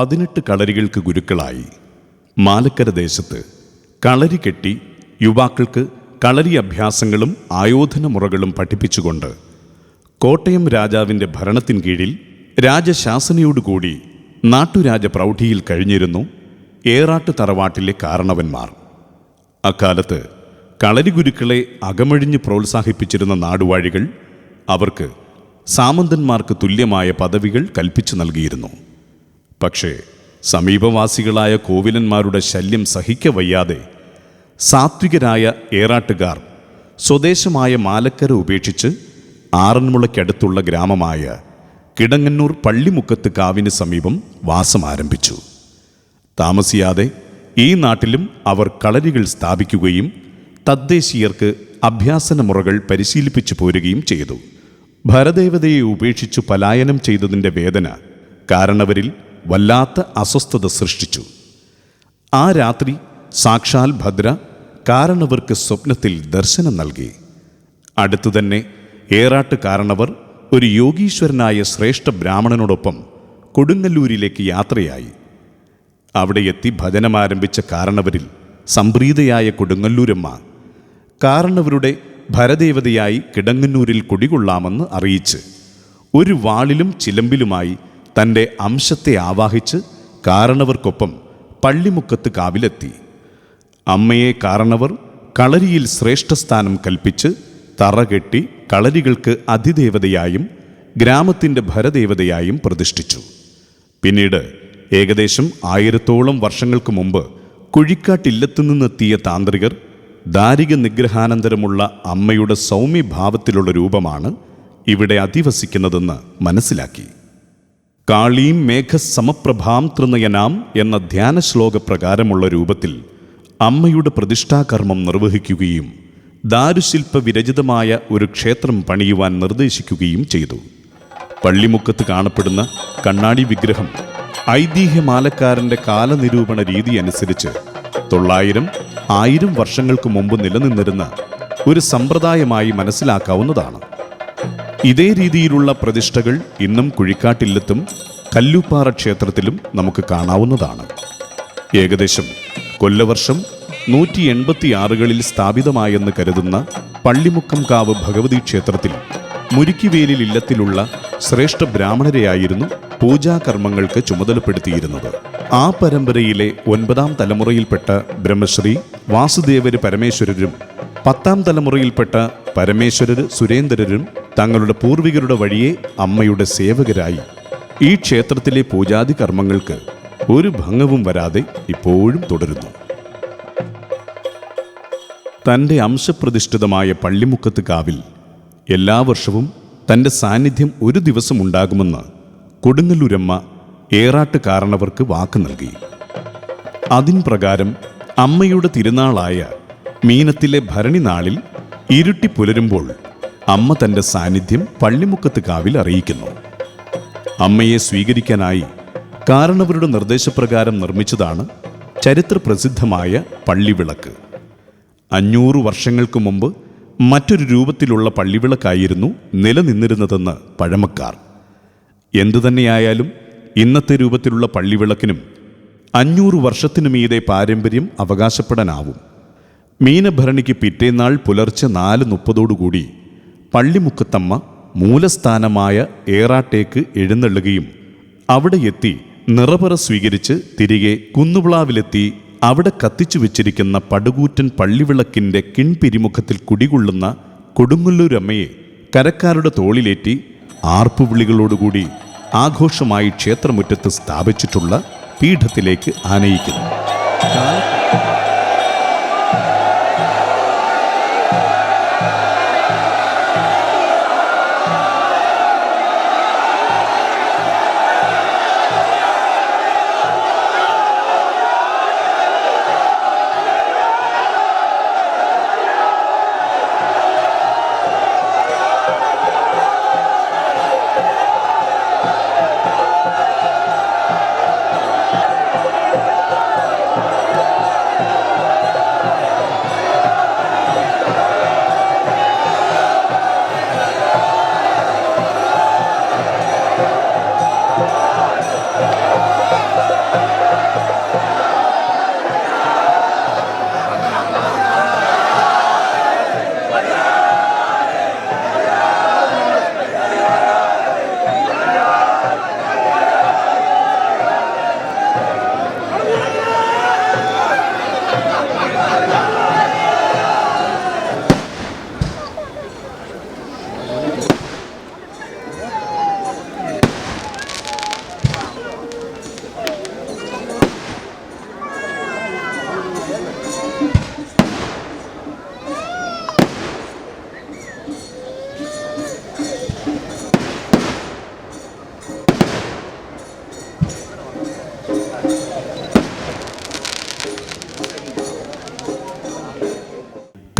പതിനെട്ട് കളരികൾക്ക് ഗുരുക്കളായി. മാലക്കര ദേശത്ത് കളരി കെട്ടി യുവാക്കൾക്ക് കളരി അഭ്യാസങ്ങളും ആയോധന മുറകളും പഠിപ്പിച്ചുകൊണ്ട് കോട്ടയം രാജാവിന്റെ ഭരണത്തിൻ കീഴിൽ രാജശാസനയോടുകൂടി നാട്ടുരാജ പ്രൗഢിയിൽ കഴിഞ്ഞിരുന്നു ഏറാട്ട് തറവാട്ടിലെ കാരണവന്മാർ. അക്കാലത്ത് കളരി ഗുരുക്കളെ അകമഴിഞ്ഞ് പ്രോത്സാഹിപ്പിച്ചിരുന്ന നാടുവാഴികൾ അവർക്ക് സാമന്തന്മാർക്ക് തുല്യമായ പദവികൾ കൽപ്പിച്ചു നൽകിയിരുന്നു. പക്ഷേ സമീപവാസികളായ കോവിലന്മാരുടെ ശല്യം സഹിക്കവയ്യാതെ സാത്വികരായ ഏറാട്ടുകാർ സ്വദേശമായ മാലക്കര ഉപേക്ഷിച്ച് ആറന്മുളയ്ക്കടുത്തുള്ള ഗ്രാമമായ കിടങ്ങന്നൂർ പള്ളിമുക്കത്ത് കാവിന് സമീപം വാസം ആരംഭിച്ചു താമസിയാതെ ഈ നാട്ടിലും അവർ കളരികൾ സ്ഥാപിക്കുകയും തദ്ദേശീയർക്ക് അഭ്യാസന മുറകൾ പരിശീലിപ്പിച്ചു പോരുകയും ചെയ്തു. ഭരദേവതയെ ഉപേക്ഷിച്ചു പലായനം ചെയ്തതിന്റെ വേദന കാരണവരിൽ വല്ലാത്ത അസ്വസ്ഥത സൃഷ്ടിച്ചു. ആ രാത്രി സാക്ഷാൽ ഭദ്ര കാരണവർക്ക് സ്വപ്നത്തിൽ ദർശനം നൽകി. അടുത്തു തന്നെ ഏറാട്ട് കാരണവർ ഒരു യോഗീശ്വരനായ ശ്രേഷ്ഠ ബ്രാഹ്മണനോടൊപ്പം കൊടുങ്ങല്ലൂരിലേക്ക് യാത്രയായി. അവിടെ എത്തി ഭജനമാരംഭിച്ച കാരണവരിൽ സംപ്രീതയായ കൊടുങ്ങല്ലൂരമ്മ കാരണവരുടെ ഭരദേവതയായി കിടങ്ങന്നൂരിൽ കുടികൊള്ളാമെന്ന് അറിയിച്ച് ഒരു വാളിലും ചിലമ്പിലുമായി തന്റെ അംശത്തെ ആവാഹിച്ച് കാരണവർക്കൊപ്പം പള്ളിമുക്കത്ത് കാവിലെത്തി. അമ്മയെ കാരണവർ കളരിയിൽ ശ്രേഷ്ഠസ്ഥാനം കൽപ്പിച്ച് തറകെട്ടി കളരികൾക്ക് അതിദേവതയായും ഗ്രാമത്തിന്റെ ഭരദേവതയായും പ്രതിഷ്ഠിച്ചു. പിന്നീട് ഏകദേശം ആയിരത്തോളം വർഷങ്ങൾക്ക് മുമ്പ് കുഴിക്കാട്ടില്ലത്തു നിന്നെത്തിയ താന്ത്രികർ ദാരിക നിഗ്രഹാനന്തരമുള്ള അമ്മയുടെ സൗമ്യഭാവത്തിലുള്ള രൂപമാണ് ഇവിടെ അധിവസിക്കുന്നതെന്ന് മനസ്സിലാക്കി. കാളീം മേഘസമപ്രഭാം തൃനയനാം എന്ന ധ്യാന ശ്ലോക പ്രകാരമുള്ള രൂപത്തിൽ അമ്മയുടെ പ്രതിഷ്ഠാകർമ്മം നിർവഹിക്കുകയും ദാരുശില്പ വിരചിതമായ ഒരു ക്ഷേത്രം പണിയുവാൻ നിർദ്ദേശിക്കുകയും ചെയ്തു. പള്ളിമുക്കത്ത് കാണപ്പെടുന്ന കണ്ണാടി വിഗ്രഹം ഐതിഹ്യമാലക്കാരന്റെ കാലനിരൂപണ രീതി അനുസരിച്ച് തൊള്ളായിരം ആയിരം വർഷങ്ങൾക്ക് മുമ്പ് നിലനിന്നിരുന്ന ഒരു സമ്പ്രദായമായി മനസ്സിലാക്കാവുന്നതാണ്. ഇതേ രീതിയിലുള്ള പ്രതിഷ്ഠകൾ ഇന്നും കുഴിക്കാട്ടില്ലത്തും കല്ലുപ്പാറ ക്ഷേത്രത്തിലും നമുക്ക് കാണാവുന്നതാണ്. ഏകദേശം കൊല്ലവർഷം നൂറ്റി എൺപത്തിയാറുകളിൽ സ്ഥാപിതമായെന്ന് കരുതുന്ന പള്ളിമുക്കം കാവ് ഭഗവതി ക്ഷേത്രത്തിൽ മുരിക്കുവേലിൽ ഇല്ലത്തിലുള്ള ശ്രേഷ്ഠ ബ്രാഹ്മണരെയായിരുന്നു പൂജാകർമ്മങ്ങൾക്ക് ചുമതലപ്പെടുത്തിയിരുന്നത്. ആ പരമ്പരയിലെ ഒൻപതാം തലമുറയിൽപ്പെട്ട ബ്രഹ്മശ്രീ വാസുദേവര് പരമേശ്വരരും പത്താം തലമുറയിൽപ്പെട്ട പരമേശ്വരര് സുരേന്ദ്രരും തങ്ങളുടെ പൂർവികരുടെ വഴിയെ അമ്മയുടെ സേവകരായി. ഈ ക്ഷേത്രത്തിലെ പൂജാതി കർമ്മങ്ങൾക്ക് ഒരു ഭംഗവും വരാതെ ഇപ്പോഴും തുടരുന്നു. തന്റെ അംശപ്രതിഷ്ഠിതമായ പള്ളിമുക്കത്ത് കാവിൽ എല്ലാ വർഷവും തന്റെ സാന്നിധ്യം ഒരു ദിവസം ഉണ്ടാകുമെന്ന് കൊടുങ്ങല്ലൂരമ്മ ഏറാട്ട് കാരണവർക്ക് വാക്ക് നൽകി. അതിൻ പ്രകാരം അമ്മയുടെ തിരുനാളായ മീനത്തിലെ ഭരണി നാളിൽ ഇരുട്ടി പുലരുമ്പോൾ അമ്മ തന്റെ സാന്നിധ്യം പള്ളിമുക്കത്ത് കാവിൽ അറിയിക്കുന്നു. അമ്മയെ സ്വീകരിക്കാനായി കാരണവരുടെ നിർദ്ദേശപ്രകാരം നിർമ്മിച്ചതാണ് ചരിത്ര പ്രസിദ്ധമായ പള്ളിവിളക്ക്. അഞ്ഞൂറ് വർഷങ്ങൾക്ക് മുമ്പ് മറ്റൊരു രൂപത്തിലുള്ള പള്ളിവിളക്കായിരുന്നു നിലനിന്നിരുന്നതെന്ന് പഴമക്കാർ. എന്തുതന്നെയായാലും ഇന്നത്തെ രൂപത്തിലുള്ള പള്ളിവിളക്കിനും അഞ്ഞൂറ് വർഷത്തിനു മീതെ പാരമ്പര്യം അവകാശപ്പെടാനാവും. മീനഭരണിക്ക് പിറ്റേന്നാൾ പുലർച്ചെ നാല് മുപ്പതോടുകൂടി പള്ളിമുക്കത്തമ്മ മൂലസ്ഥാനമായ ഏറാട്ടേക്ക് എഴുന്നള്ളുകയും അവിടെ എത്തി നിറപറ സ്വീകരിച്ച് തിരികെ കുന്നുവിളാവിലെത്തി അവിടെ കത്തിച്ചു വെച്ചിരിക്കുന്ന പടുകൂറ്റൻ പള്ളിവിളക്കിന്റെ കിൺപിരിമുഖത്തിൽ കുടികൊള്ളുന്ന കൊടുങ്ങല്ലൂരമ്മയെ കരക്കാരുടെ തോളിലേറ്റി ആർപ്പുവിളികളോടുകൂടി ആഘോഷമായി ക്ഷേത്രമുറ്റത്ത് സ്ഥാപിച്ചിട്ടുള്ള പീഠത്തിലേക്ക് ആനയിക്കുന്നു.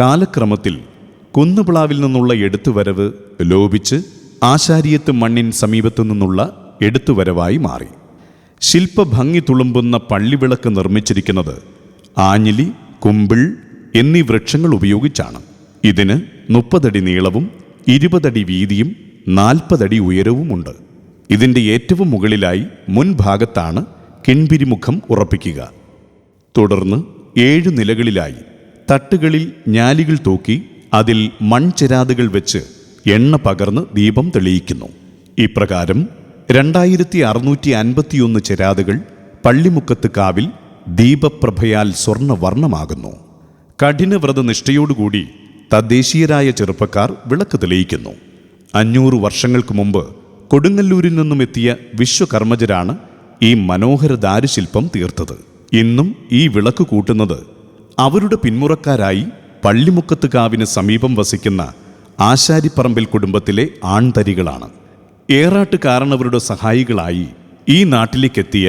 കാലക്രമത്തിൽ കുന്നുപിളാവിൽ നിന്നുള്ള എടുത്തുവരവ് ലോപിച്ച് ആശാരിയത്ത് മണ്ണിൻ സമീപത്തു നിന്നുള്ള എടുത്തുവരവായി മാറി. ശില്പഭംഗി തുളുമ്പുന്ന പള്ളിവിളക്ക് നിർമ്മിച്ചിരിക്കുന്നത് ആഞ്ഞിലി കുമ്പിൾ എന്നീ വൃക്ഷങ്ങൾ ഉപയോഗിച്ചാണ്. ഇതിന് മുപ്പതടി നീളവും ഇരുപതടി വീതിയും നാൽപ്പതടി ഉയരവുമുണ്ട്. ഇതിന്റെ ഏറ്റവും മുകളിലായി മുൻഭാഗത്താണ് കിൺപിരിമുഖം ഉറപ്പിക്കുക. തുടർന്ന് ഏഴു നിലകളിലായി തട്ടുകളിൽ ഞാലികൾ തൂക്കി അതിൽ മൺചെരാതുകൾ വെച്ച് എണ്ണ പകർന്ന് ദീപം തെളിയിക്കുന്നു. ഇപ്രകാരം രണ്ടായിരത്തി അറുന്നൂറ്റി അൻപത്തിയൊന്ന് ചെരാതുകൾ പള്ളിമുക്കത്ത് കാവിൽ ദീപപ്രഭയാൽ സ്വർണവർണമാകുന്നു. കഠിനവ്രത നിഷ്ഠയോടുകൂടി തദ്ദേശീയരായ ചെറുപ്പക്കാർ വിളക്ക് തെളിയിക്കുന്നു. അഞ്ഞൂറ് വർഷങ്ങൾക്ക് മുമ്പ് കൊടുങ്ങല്ലൂരിൽ നിന്നും എത്തിയ വിശ്വകർമ്മജരാണ് ഈ മനോഹര ദാരുശില്പം തീർത്തത്. ഇന്നും ഈ വിളക്ക് കൂട്ടുന്നത് അവരുടെ പിന്മുറക്കാരായി പള്ളിമുക്കത്ത് കാവിന് സമീപം വസിക്കുന്ന ആശാരിപ്പറമ്പിൽ കുടുംബത്തിലെ ആൺതരികളാണ്. ഏറാട്ട് കാരണവരുടെ സഹായികളായി ഈ നാട്ടിലേക്കെത്തിയ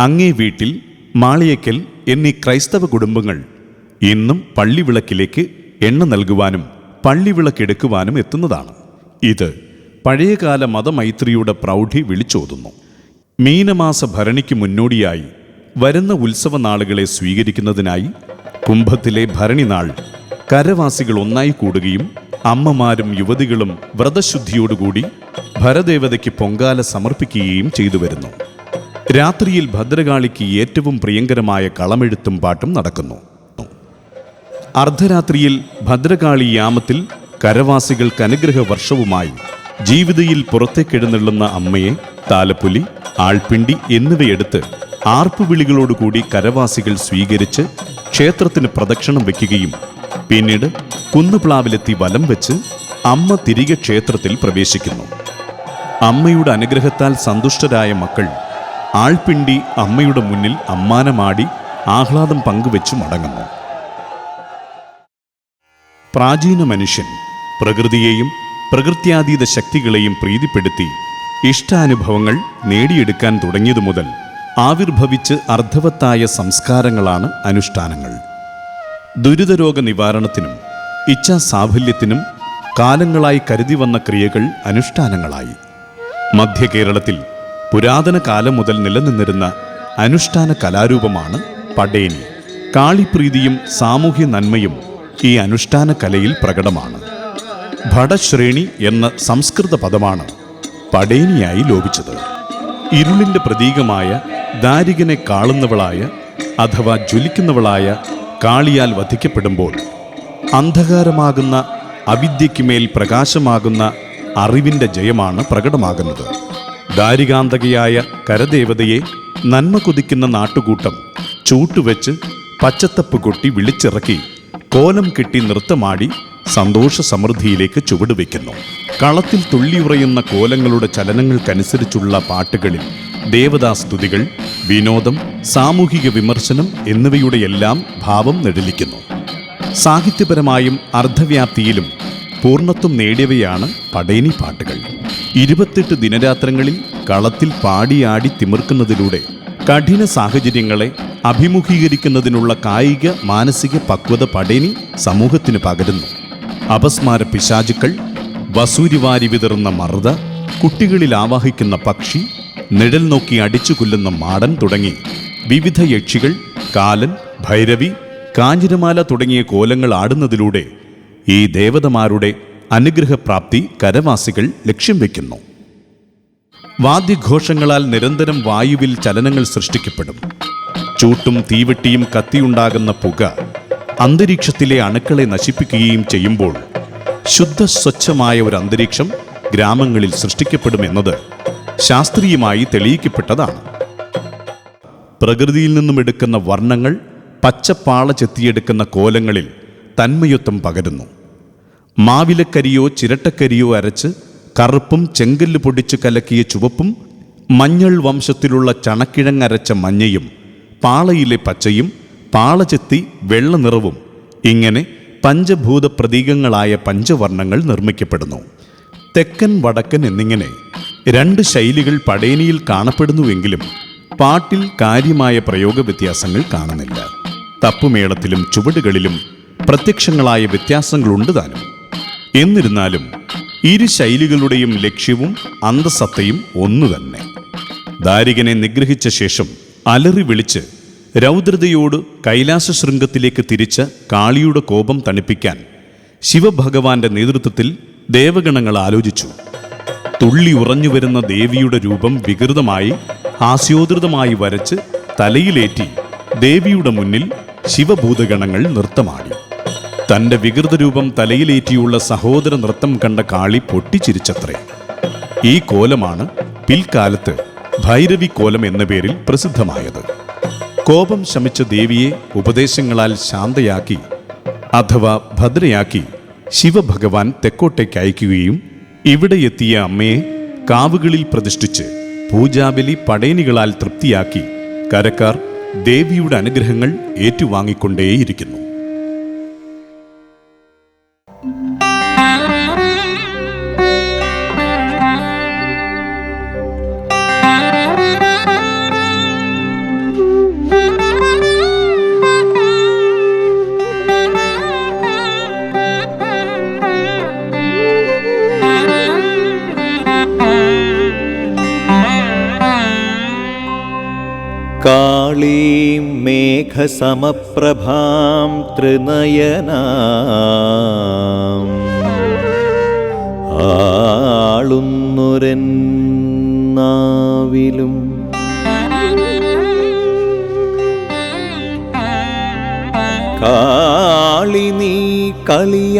അങ്ങേ വീട്ടിൽ മാളിയക്കൽ എന്നീ ക്രൈസ്തവ കുടുംബങ്ങൾ ഇന്നും പള്ളിവിളക്കിലേക്ക് എണ്ണ നൽകുവാനും പള്ളിവിളക്കെടുക്കുവാനും എത്തുന്നതാണ്. ഇത് പഴയകാല മതമൈത്രിയുടെ പ്രൗഢി വിളിച്ചോതുന്നു. മീനമാസ ഭരണിക്ക് മുന്നോടിയായി വരുന്ന ഉത്സവ നാളുകളെ സ്വീകരിക്കുന്നതിനായി കുംഭത്തിലെ ഭരണിനാൾ കരവാസികൾ ഒന്നായി കൂടുകയും അമ്മമാരും യുവതികളും വ്രതശുദ്ധിയോടുകൂടി ഭരദേവതയ്ക്ക് പൊങ്കാല സമർപ്പിക്കുകയും ചെയ്തു വരുന്നു. രാത്രിയിൽ ഭദ്രകാളിക്ക് ഏറ്റവും പ്രിയങ്കരമായ കളമെഴുത്തും പാട്ടും നടക്കുന്നു. അർദ്ധരാത്രിയിൽ ഭദ്രകാളി യാമത്തിൽ കരവാസികൾക്ക് അനുഗ്രഹ വർഷവുമായി ജീവിതയിൽ പുറത്തേക്കെഴുന്നള്ളുന്ന അമ്മയെ താലപ്പൊലി ആൾപ്പിണ്ടി എന്നിവയെടുത്ത് ആർപ്പുവിളികളോടുകൂടി കരവാസികൾ സ്വീകരിച്ച് ക്ഷേത്രത്തിന് പ്രദക്ഷിണം വയ്ക്കുകയും പിന്നീട് കുന്നുപ്ലാവിലെത്തി വലം വെച്ച് അമ്മ തിരികെ ക്ഷേത്രത്തിൽ പ്രവേശിക്കുന്നു. അമ്മയുടെ അനുഗ്രഹത്താൽ സന്തുഷ്ടരായ മക്കൾ ആൾപിണ്ടി അമ്മയുടെ മുന്നിൽ അമ്മാനമാടി ആഹ്ലാദം പങ്കുവെച്ചു മടങ്ങുന്നു. പ്രാചീന മനുഷ്യൻ പ്രകൃതിയെയും പ്രകൃത്യാതീത ശക്തികളെയും പ്രീതിപ്പെടുത്തി ഇഷ്ടാനുഭവങ്ങൾ നേടിയെടുക്കാൻ തുടങ്ങിയതു മുതൽ ആവിർഭവിച്ച് അർത്ഥവത്തായ സംസ്കാരങ്ങളാണ് അനുഷ്ഠാനങ്ങൾ. ദുരിതരോഗ നിവാരണത്തിനും ഇച്ഛാസാഫല്യത്തിനും കാലങ്ങളായി കരുതി വന്ന ക്രിയകൾ അനുഷ്ഠാനങ്ങളായി. മധ്യ കേരളത്തിൽ പുരാതന കാലം മുതൽ നിലനിന്നിരുന്ന അനുഷ്ഠാന കലാരൂപമാണ് പടേനി കാളിപ്രീതിയും സാമൂഹ്യ നന്മയും ഈ അനുഷ്ഠാന കലയിൽ പ്രകടമാണ്. ഭടശ്രേണി എന്ന സംസ്കൃത പദമാണ് പടേനിയായി ലോപിച്ചത്. ഇരുളിന്റെ പ്രതീകമായ ദാരികനെ കാളുന്നവളായ അഥവാ ജ്വലിക്കുന്നവളായ കാളിയാൽ വധിക്കപ്പെടുമ്പോൾ അന്ധകാരമാകുന്ന അവിദ്യയ്ക്കുമേൽ പ്രകാശമാകുന്ന അറിവിന്റെ ജയമാണ് പ്രകടമാകുന്നത്. ദാരികാന്തകയായ കരദേവതയെ നന്മ കൊതിക്കുന്ന നാട്ടുകൂട്ടം ചൂട്ടുവെച്ച് പച്ചത്തപ്പ് കൊട്ടി വിളിച്ചിറക്കി കോലം കെട്ടി നൃത്തമാടി സന്തോഷ സമൃദ്ധിയിലേക്ക് ചുവടുവെക്കുന്നു കളത്തിൽ തുള്ളിയുറയുന്ന കോലങ്ങളുടെ ചലനങ്ങൾക്കനുസരിച്ചുള്ള പാട്ടുകളിൽ ദേവതാസ്തുതികൾ വിനോദം സാമൂഹിക വിമർശനം എന്നിവയുടെയെല്ലാം ഭാവം നെടലിക്കുന്നു. സാഹിത്യപരമായും അർദ്ധവ്യാപ്തിയിലും പൂർണത്വം നേടിയവയാണ് പടേനി പാട്ടുകൾ. ഇരുപത്തെട്ട് ദിനരാത്രങ്ങളിൽ കളത്തിൽ പാടിയാടി തിമിർക്കുന്നതിലൂടെ കഠിന സാഹചര്യങ്ങളെ അഭിമുഖീകരിക്കുന്നതിനുള്ള കായിക മാനസിക പക്വത പടേനി സമൂഹത്തിന് പകരുന്നു. അപസ്മാര പിശാചുക്കൾ വസൂരിവാരി വിതറുന്ന മറുത കുട്ടികളിൽ ആവാഹിക്കുന്ന പക്ഷി നിഴൽ നോക്കി അടിച്ചു കൊല്ലുന്ന മാടൻ തുടങ്ങി വിവിധ യക്ഷികൾ കാലൻ ഭൈരവി കാഞ്ഞിരമാല തുടങ്ങിയ കോലങ്ങൾ ആടുന്നതിലൂടെ ഈ ദേവതമാരുടെ അനുഗ്രഹപ്രാപ്തി കരവാസികൾ ലക്ഷ്യം വയ്ക്കുന്നു വാദ്യഘോഷങ്ങളാൽ നിരന്തരം വായുവിൽ ചലനങ്ങൾ സൃഷ്ടിക്കപ്പെടും. ചൂട്ടും തീവെട്ടിയും കത്തിയുണ്ടാകുന്ന പുക അന്തരീക്ഷത്തിലെ അണുക്കളെ നശിപ്പിക്കുകയും ചെയ്യുമ്പോൾ ശുദ്ധ സ്വച്ഛമായ ഒരു അന്തരീക്ഷം ഗ്രാമങ്ങളിൽ സൃഷ്ടിക്കപ്പെടുമെന്നത് ശാസ്ത്രീയമായി തെളിയിക്കപ്പെട്ടതാണ്. പ്രകൃതിയിൽ നിന്നും എടുക്കുന്ന വർണങ്ങൾ പച്ചപ്പാള ചെത്തിയെടുക്കുന്ന കോലങ്ങളിൽ തന്മയത്വം പകരുന്നു. മാവിലക്കരിയോ ചിരട്ടക്കരിയോ അരച്ച് കറുപ്പും ചെങ്കല്ല് പൊടിച്ച് കലക്കിയ ചുവപ്പും മഞ്ഞൾ വംശത്തിലുള്ള ചണക്കിഴങ്ങരച്ച മഞ്ഞയും പാളയിലെ പച്ചയും പാള വെള്ളനിറവും വെള്ള നിറവും ഇങ്ങനെ പഞ്ചഭൂത പ്രതീകങ്ങളായ പഞ്ചവർണങ്ങൾ നിർമ്മിക്കപ്പെടുന്നു. തെക്കൻ വടക്കൻ എന്നിങ്ങനെ രണ്ട് ശൈലികൾ പടേനിയിൽ കാണപ്പെടുന്നുവെങ്കിലും പാട്ടിൽ കാര്യമായ പ്രയോഗ വ്യത്യാസങ്ങൾ കാണുന്നില്ല. തപ്പുമേളത്തിലും ചുവടുകളിലും പ്രത്യക്ഷങ്ങളായ വ്യത്യാസങ്ങളുണ്ട് താനും എന്നിരുന്നാലും ഇരു ശൈലികളുടെയും ലക്ഷ്യവും അന്തസത്തയും ഒന്നു തന്നെ ദാരികനെ നിഗ്രഹിച്ച ശേഷം അലറി വിളിച്ച് രൗദ്രതയോട് കൈലാസ ശൃംഗത്തിലേക്ക് തിരിച്ച കാളിയുടെ കോപം തണുപ്പിക്കാൻ ശിവഭഗവാന്റെ നേതൃത്വത്തിൽ ദേവഗണങ്ങൾ ആലോചിച്ചു. തുള്ളി ഉറഞ്ഞു വരുന്ന ദേവിയുടെ രൂപം വികൃതമായി ഹാസ്യോദൃതമായി വരച്ച് തലയിലേറ്റി ദേവിയുടെ മുന്നിൽ ശിവഭൂതഗണങ്ങൾ നൃത്തമാടി. തന്റെ വികൃത രൂപം തലയിലേറ്റിയുള്ള സഹോദര നൃത്തം കണ്ട കാളി പൊട്ടിച്ചിരിച്ചത്രേ. ഈ കോലമാണ് പിൽക്കാലത്ത് ഭൈരവി കോലം എന്ന പേരിൽ പ്രസിദ്ധമായത്. കോപം ശമിച്ച ദേവിയെ ഉപദേശങ്ങളാൽ ശാന്തയാക്കി അഥവാ ഭദ്രയാക്കി ശിവഭഗവാൻ തെക്കോട്ടേക്ക് അയക്കുകയും ഇവിടെ എത്തിയ അമ്മയെ കാവുകളിൽ പ്രതിഷ്ഠിച്ച് പൂജാബലി പടയണികളാൽ തൃപ്തിയാക്കി കരക്കാർ ദേവിയുടെ അനുഗ്രഹങ്ങൾ ഏറ്റുവാങ്ങിക്കൊണ്ടേയിരിക്കുന്നു. കാളീം മേഘസമപ്രഭാം ത്രിനയനാം. ആളുന്നൊരെന്നാവിലും കാളി നീ കളിയാടിയിടുക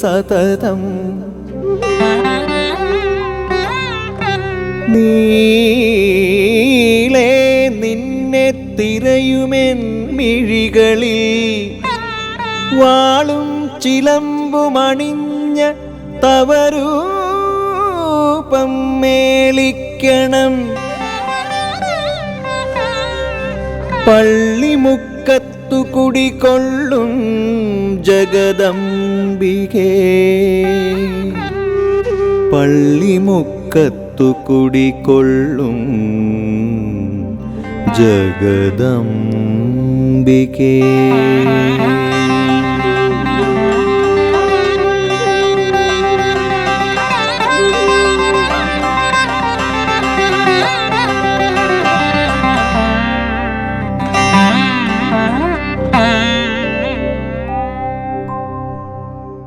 സതതം. നിന്നെ തിരയുമെൻ മിഴികളിൽ. വാളും ചിലമ്പുമണിഞ്ഞ തവരൂപം മേളിക്കണം. പള്ളിമുക്കത്തു കുടികൊള്ളും ജഗദംബികേ. പള്ളിമുക്കത്തു കുടികൊള്ളും ജഗദംബികേ